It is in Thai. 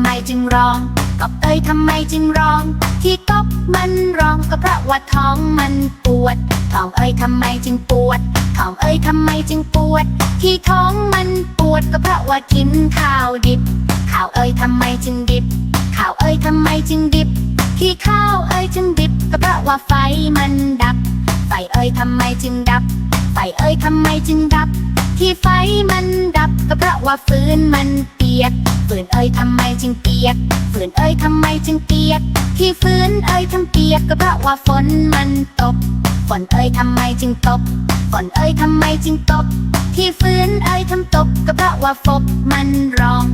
ำไมจึงร้องกบเอ้ยทำไมจึงร้อง ที่กบมันร้องก็เพราะว่าท้องมันปวดท้องเอ้ยทำไมจึงปวดท้องเอ้ยทำไมจึงปวด ที่ท้องมันปวดก็เพราะว่ากินข้าวดิบข้าวเอ้ยทำไมจึงดิบข้าวเอ้ยทำไมจึงดิบ ที่ข้าวเอ้ยจึงดิบก็เพราะว่าไฟมันดับ ไฟเอ้ยทำไมจึงดับ ไฟเอ้ยทำไมจึงดับ ที่ไฟมันดับก็เพราะว่าฟืนมัน ยกฝืนเอ้ยทำไมจึงเปียกฝืนเอ้ยทำไมจึงเปียก ที่ฝืนเอ้ยทั้งเปียกก็เพราะว่าฝนมันตกฝนเอ้ยทำไมจึงตกฝนเอ้ยทำไมจึงตก ที่ฝืนเอ้ยทำตกก็เพราะว่าฝนมันร้อง